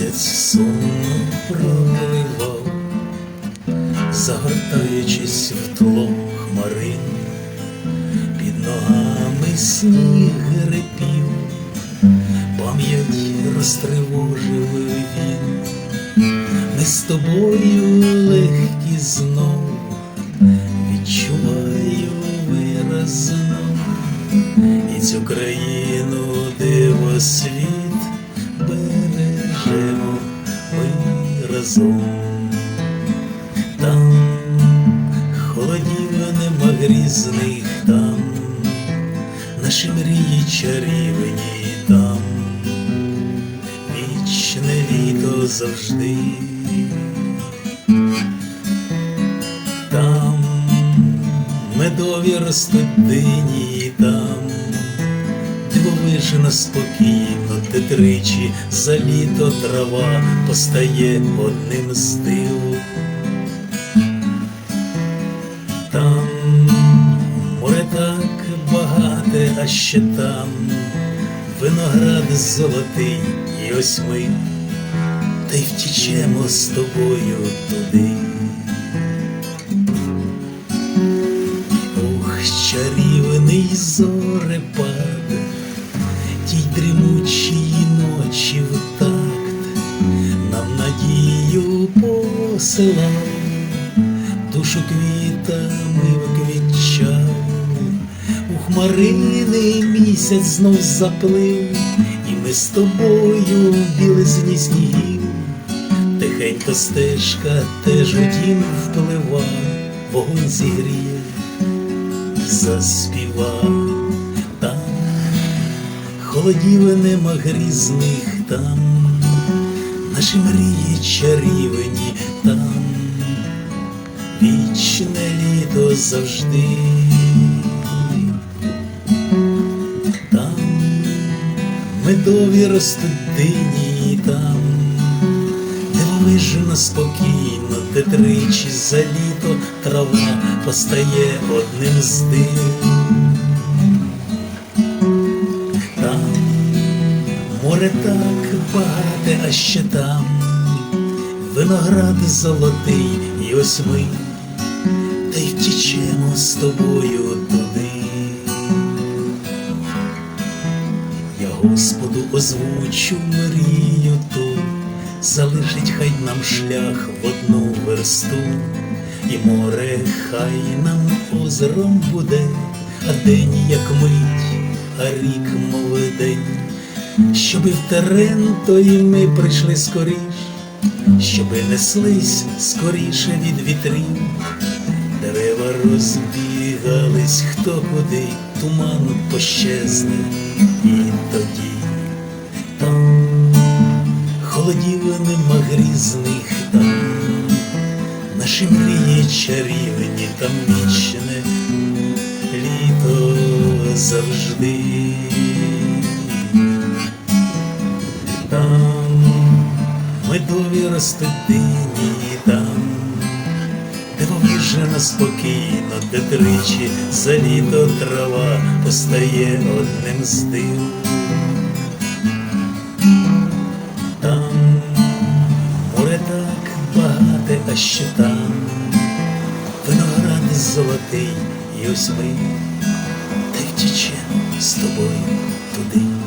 місяць сумно пропливав, загортаючись в тло хмарин, під ногами сніг репів, пам'ять розтривожив він, ми з тобою легкі знов, відчуваю виразно. І цю країну диво разом. Там холодів нема грізних там, наші мрії чарівні там, вічне літо завжди. Там медові ростуть дині там, дивовижно спокійно, тричі за літо трава постає одним з див. Там море так багате, а ще там виноград золотий, і ось ми та й втічемо з тобою туди. Ох, чарівний зорепад, надію посилав, душу квітами вквітчав, у хмарини місяць знов заплив, і ми з тобою білизні снігів. Тихенько стежка теж у дім впливав, вогонь зігріє і заспівав холодів нема грізних там, наші мрії чарівні там, вічне літо завжди. Там медові ростуть дині там дивовижно спокійно, де тричі за літо трава постає одним з див. Море так багате, а ще там виноград золотий, і ось ми та й втічемо з тобою туди. Я Господу озвучу мрію ту, залишить хай нам шлях в одну версту, і море хай нам озером буде, а день як мить, а рік мов день, щоби в терен той ми прийшли скоріш, щоби неслись скоріше від вітрів, дерева розбігались хто куди, туман пощезне, і тоді там холодів нема грізних там, наші мрії чарівні там вічне літо завжди. Медові дині там, дивовижно спокійно, де тричі за літо трава постає одним з див. Там море так багате, а ще там виноград золотий, і ось ми та й з тобою туди.